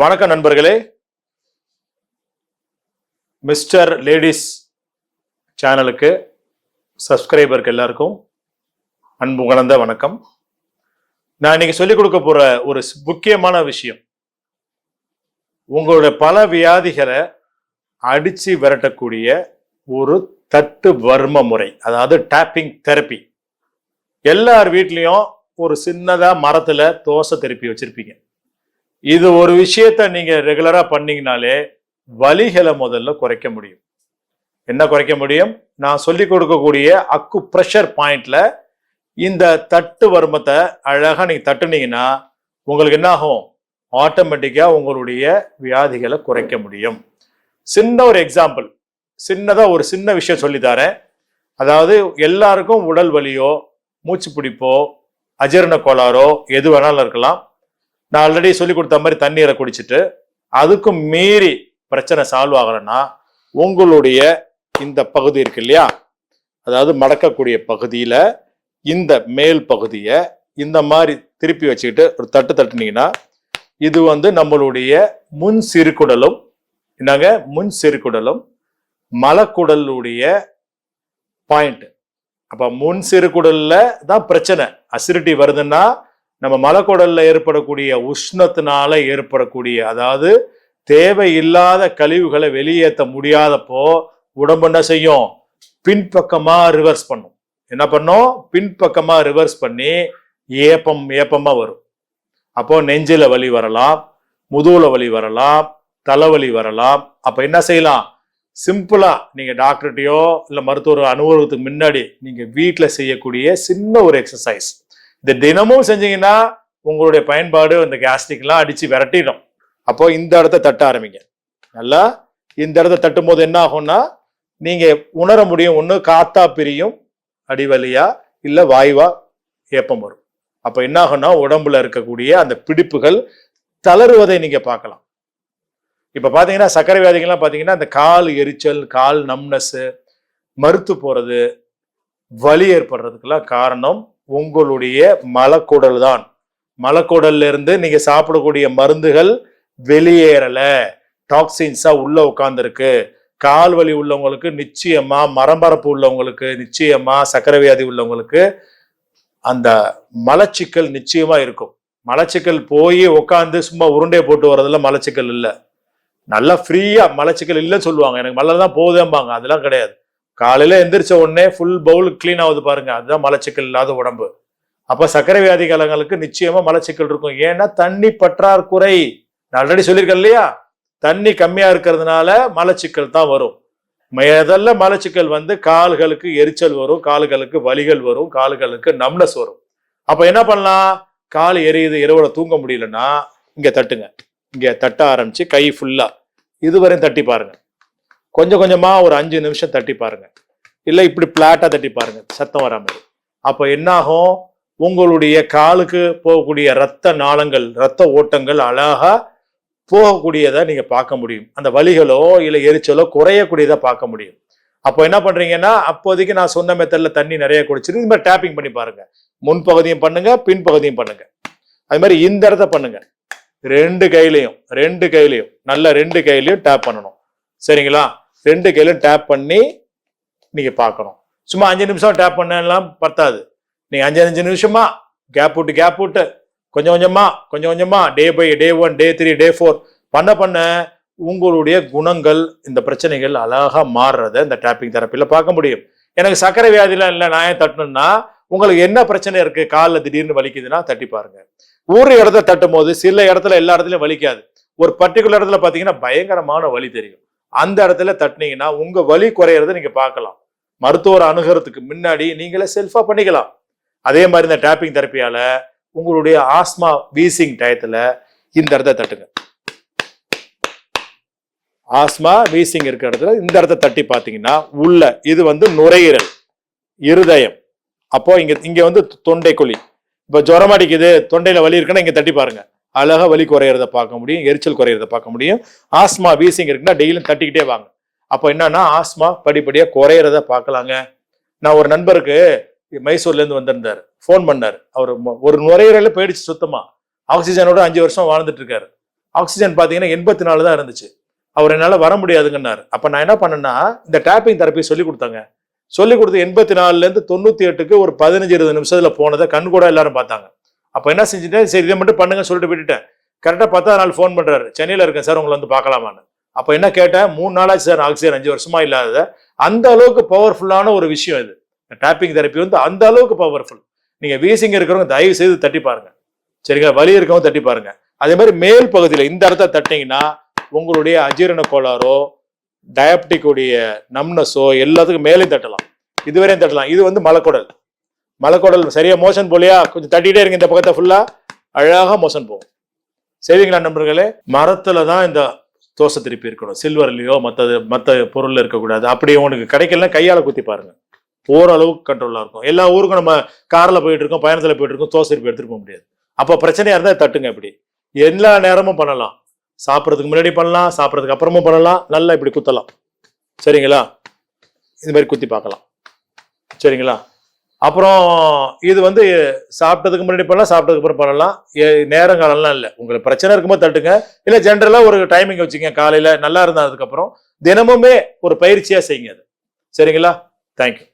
வணக்கம் நண்பர்களே. Mister ladies சேனலுக்கு சப்ஸ்கிரைபருக்கு எல்லாருக்கும் அன்பு கலந்த வணக்கம். நான் இன்னைக்கு சொல்லிக் கொடுக்க போற ஒரு முக்கியமான விஷயம். உங்களுடைய பல வியாதிகளை அடிச்சு விரட்டக்கூடிய ஒரு தட்டு வர்ம முறை அதாவது டேப்பிங் தெரப்பி எல்லார் வீட்லேயும் ஒரு சின்னதாக மரத்தில் தோசை திருப்பி வச்சிருப்பீங்க. இது ஒரு விஷயத்த நீங்க ரெகுலரா பண்ணீங்கனாலே வலிகளை முதல்ல குறைக்க முடியும். என்ன குறைக்க முடியும்? நான் சொல்லி கொடுக்கக்கூடிய அக்கு ப்ரெஷர் பாயிண்ட்ல இந்த தட்டு வர்மத்தை அழகா நீங்க தட்டுனீங்கன்னா உங்களுக்கு என்ன ஆகும்? ஆட்டோமேட்டிக்கா உங்களுடைய வியாதிகளை குறைக்க முடியும். சின்ன ஒரு எக்ஸாம்பிள் சின்னதா ஒரு சின்ன விஷயம் சொல்லித்தரேன். அதாவது எல்லாருக்கும் உடல் வலியோ மூச்சு பிடிப்போ அஜீரண கோளாறோ எது வேணாலும் இருக்கலாம். நான் ஆல்ரெடி சொல்லி கொடுத்த மாதிரி தண்ணீரை குடிச்சிட்டு அதுக்கும் மீறி பிரச்சனை சால்வ் ஆகலைன்னா உங்களுடைய இந்த பகுதி இருக்கு இல்லையா? அதாவது மடக்கக்கூடிய பகுதியில் இந்த மேல் பகுதியை இந்த மாதிரி திருப்பி வச்சுக்கிட்டு ஒரு தட்டு தட்டுனீங்கன்னா இது வந்து நம்மளுடைய முன் சிறுகுடலும் என்னங்க? முன் சிறுகுடலும் மலக்குடலுடைய பாயிண்ட் அப்போ முன் சிறுகுடலில் தான் பிரச்சனை. அசிடிட்டி வருதுன்னா நம்ம மலக்குடலில் ஏற்படக்கூடிய உஷ்ணத்தினால ஏற்படக்கூடிய அதாவது தேவையில்லாத கழிவுகளை வெளியேற்ற முடியாதப்போ உடம்பு என்ன செய்யும்? பின்பக்கமா ரிவர்ஸ் பண்ணும். என்ன பண்ணும்? பின்பக்கமா ரிவர்ஸ் பண்ணி ஏப்பம் ஏப்பமா வரும். அப்போ நெஞ்சில வலி வரலாம் முதுகுல வலி வரலாம் தலைவலி வரலாம். அப்ப என்ன செய்யலாம்? சிம்பிளா நீங்க டாக்டர்கிட்டயோ இல்ல மருத்துவர் அனுபவத்துக்கு முன்னாடி நீங்க வீட்டில் செய்யக்கூடிய சின்ன ஒரு எக்ஸசைஸ். இந்த தினமும் செஞ்சீங்கன்னா உங்களுடைய பயன்பாடு அந்த கேஸ்ட்ரிக்லாம் அடித்து விரட்டிடும். அப்போ இந்த இடத்த தட்ட ஆரம்பிங்க. நல்லா இந்த இடத்த தட்டும் போது என்ன ஆகும்னா நீங்கள் உணர முடியும். ஒன்று காத்தா பிரியும் அடிவலியா இல்லை வாய்வா ஏப்பம் வரும். அப்போ என்ன ஆகும்னா உடம்புல இருக்கக்கூடிய அந்த பிடிப்புகள் தளருவதை நீங்கள் பார்க்கலாம். இப்போ பார்த்தீங்கன்னா சர்க்கரை வியாதிகள்லாம் பார்த்தீங்கன்னா அந்த கால் எரிச்சல் கால் நம்னஸ் மறுத்து போகிறது வலி ஏற்படுறதுக்கெல்லாம் காரணம் உங்களுடைய மலக்குடல் தான் மலக்குடல்ல இருந்து நீங்க சாப்பிடக்கூடிய மருந்துகள் வெளியேறல. டாக்ஸின்ஸா உள்ள உட்காந்துருக்கு கால் வலி உள்ளவங்களுக்கு நிச்சயமா மரம்பரப்பு உள்ளவங்களுக்கு நிச்சயமா சக்கரை வியாதி உள்ளவங்களுக்கு அந்த மலச்சிக்கல் நிச்சயமா இருக்கும். மலச்சிக்கல் போய் உட்காந்து சும்மா உருண்டையை போட்டு வர்றதுல மலச்சிக்கல் இல்லை. நல்லா ஃப்ரீயா மலச்சிக்கல் இல்லைன்னு சொல்லுவாங்க. எனக்கு மலை தான் போகுதேம்பாங்க. அதெல்லாம் கிடையாது. காலையில் எந்திரிச்ச உடனே ஃபுல் பவுல் க்ளீன் ஆகுது பாருங்க. அதுதான் மலச்சிக்கல் இல்லாத உடம்பு. அப்போ சர்க்கரை வியாதி காலங்களுக்கு நிச்சயமா மலச்சிக்கல் இருக்கும். ஏன்னா தண்ணி பற்றாக்குறை நான் ஆல்ரெடி சொல்லியிருக்கேன் இல்லையா? தண்ணி கம்மியா இருக்கிறதுனால மலச்சிக்கல் தான் வரும். முதல்ல மலச்சிக்கல் வந்து கால்களுக்கு எரிச்சல் வரும் கால்களுக்கு வலிகள் வரும் கால்களுக்கு நம்னஸ் வரும். அப்போ என்ன பண்ணலாம்? கால் எரியுது இரவுல தூங்க முடியலன்னா இங்கே தட்டுங்க. இங்கே தட்ட ஆரம்பிச்சு கை ஃபுல்லாக இதுவரையும் தட்டி பாருங்க. கொஞ்சம் கொஞ்சமாக ஒரு அஞ்சு நிமிஷம் தட்டி பாருங்க. இல்லை இப்படி பிளாட்டாக தட்டி பாருங்க. சத்தம் வராமல் அப்போ அப்ப என்ன ஆகும் உங்களுடைய காலுக்கு போகக்கூடிய ரத்த நாளங்கள் ரத்த ஓட்டங்கள் அழகா போகக்கூடியதை நீங்கள் பார்க்க முடியும். அந்த வலிகளோ இல்லை எரிச்சலோ குறையக்கூடியதை பார்க்க முடியும். அப்போ என்ன பண்ணுறீங்கன்னா அப்போதைக்கு நான் சொன்ன மெத்தடில் தண்ணி நிறைய குடிச்சிட்டு இந்த மாதிரி டேப்பிங் பண்ணி பாருங்க. முன்பகுதியும் பண்ணுங்க பின்பகுதியும் பண்ணுங்க. அது மாதிரி இந்த இடத்த பண்ணுங்க. ரெண்டு கையிலையும் ரெண்டு கையிலையும் நல்ல ரெண்டு கையிலையும் டேப் பண்ணணும். சரிங்களா? ரெண்டு கையிலும் டேப் பண்ணி நீங்கள் பார்க்கணும். சும்மா அஞ்சு நிமிஷம் டேப் பண்ணலாம் பத்தாது. நீங்கள் அஞ்சு அஞ்சு நிமிஷமா கேப் விட்டு கேப் விட்டு கொஞ்சம் கொஞ்சமா கொஞ்சம் கொஞ்சமா day by day one day three day four பண்ண பண்ண உங்களுடைய குணங்கள் இந்த பிரச்சனைகள் அழகாக மாறுறத இந்த டேப்பிங் தெரப்பியில் பார்க்க முடியும். எனக்கு சர்க்கரை வியாதிலாம் இல்லை நான் ஏன் தட்டணும்னா உங்களுக்கு என்ன பிரச்சனை இருக்குது காலில் திடீர்னு வலிக்குதுன்னா தட்டி பாருங்க. ஒரு இடத்த தட்டும் போது சில இடத்துல எல்லா இடத்துலையும் வலிக்காது. ஒரு பர்டிகுலர் இடத்துல பார்த்தீங்கன்னா பயங்கரமான வலி தெரியும். அந்த இடத்துல தட்டினீங்கன்னா உங்க வலி குறையறத நீங்க பார்க்கலாம். மருத்துவர் அணுகிறதுக்கு முன்னாடி நீங்களே செல்ஃபா பண்ணிக்கலாம். அதே மாதிரி இந்த டேப்பிங் தெரப்பியால உங்களுடைய ஆஸ்மா வீசிங் டயத்துல இந்த இடத்த தட்டுங்க. ஆஸ்மா வீசிங் இருக்கிற இடத்துல இந்த இடத்த தட்டி பார்த்தீங்கன்னா உள்ள இது வந்து நுரையீரல் இருதயம். அப்போ இங்க இங்க வந்து தொண்டை குழி இப்போ ஜுரம் அடிக்குது தொண்டையில வலி இருக்குன்னா இங்க தட்டி பாருங்க. அழகா வலி குறையிறத பார்க்க முடியும் எரிச்சல் குறையிறத பார்க்க முடியும். ஆஸ்மா வீசிங் இருக்குன்னா டெய்லியும் தட்டிக்கிட்டே வாங்க. அப்போ என்னன்னா ஆஸ்மா படிப்படியாக குறையிறத பார்க்கலாங்க. நான் ஒரு நண்பருக்கு மைசூர்லேருந்து வந்திருந்தார். ஃபோன் பண்ணார். அவர் ஒரு நுரையீரல போயிடுச்சு சுத்தமாக ஆக்சிஜனோட அஞ்சு வருஷம் வாழ்ந்துட்டு இருக்காரு ஆக்சிஜன் பார்த்தீங்கன்னா எண்பத்தி நாலு தான் இருந்துச்சு. அவர் என்னால் வர முடியாதுங்கன்னாரு. அப்போ நான் என்ன பண்ணேன்னா இந்த டேப்பிங் தெரப்பி சொல்லி கொடுத்தாங்க. சொல்லி கொடுத்து எண்பத்தி நாலுலேருந்து தொண்ணூற்றி எட்டுக்கு ஒரு பதினஞ்சு இருபது நிமிஷத்தில் போனதை கண் கூட எல்லாரும் பார்த்தாங்க. அப்போ என்ன செஞ்சுட்டேன் சரி இதை மட்டும் பண்ணுங்க சொல்லிட்டு விட்டுட்டேன். கரெக்டாக பார்த்தா நாள் ஃபோன் பண்ணுறாரு சென்னையில் இருக்கேன் சார் உங்களை வந்து பார்க்கலாமான்னு. அப்போ என்ன கேட்டேன்? மூணு நாளாச்சு சார் ஆக்சிஜன் அஞ்சு வருஷமா இல்லாத அந்த அளவுக்கு பவர்ஃபுல்லான ஒரு விஷயம் இது. டேப்பிங் தெரப்பி வந்து அந்த அளவுக்கு பவர்ஃபுல் நீங்கள் வீசிங்க இருக்கிறவங்க தயவு செய்து தட்டி பாருங்க. சரிங்களா? வலி இருக்கவங்க தட்டி பாருங்க. அதே மாதிரி மேல் பகுதியில் இந்த இடத்த தட்டிங்கன்னா உங்களுடைய அஜீரண கோளாறோ டயபெட்டிக் உடைய நம்னஸோ எல்லாத்துக்கும் மேலே தட்டலாம். இதுவரையும் தட்டலாம். இது வந்து மலக்குடல். மலைக்கோடல் சரியா மோஷன் போலியா? கொஞ்சம் தட்டிட்டே இருங்க இந்த பக்கத்தை ஃபுல்லா அழகாக மோஷன் போகும். சரிங்களா நண்பர்களே? மரத்துல தான் இந்த தோசை திருப்பி இருக்கணும். சில்வர்லயோ மற்றது மற்ற பொருள்ல இருக்கக்கூடாது. அப்படி உங்களுக்கு கிடைக்கலன்னா கையால குத்தி பாருங்க. ஓரளவுக்கு கண்ட்ரோலா இருக்கும். எல்லா ஊருக்கும் நம்ம கார்ல போயிட்டு இருக்கோம் பயணத்துல போயிட்டு இருக்கோம் தோசை திருப்பி எடுத்துட்டு போக முடியாது. அப்போ பிரச்சனையா இருந்தா தட்டுங்க இப்படி. எல்லா நேரமும் பண்ணலாம். சாப்பிட்றதுக்கு முன்னாடி பண்ணலாம் சாப்பிட்றதுக்கு அப்புறமும் பண்ணலாம். நல்லா இப்படி குத்தலாம். சரிங்களா? இது மாதிரி குத்தி பார்க்கலாம். சரிங்களா? அப்புறம் இது வந்து சாப்பிட்டதுக்கு முன்னாடி பண்ணலாம் சாப்பிட்டதுக்கு அப்புறம் பண்ணலாம். ஏ- நேரங்காலம்லாம் இல்லை. உங்களுக்கு பிரச்சனை இருக்கும்போது தட்டுங்க. இல்லை ஜென்ரலாக ஒரு டைமிங் வச்சுக்கங்க. காலையில் நல்லா இருந்தால் அதுக்கப்புறம் தினமுமே ஒரு பயிற்சியாக செய்யுங்க அது. சரிங்களா? தேங்க்யூ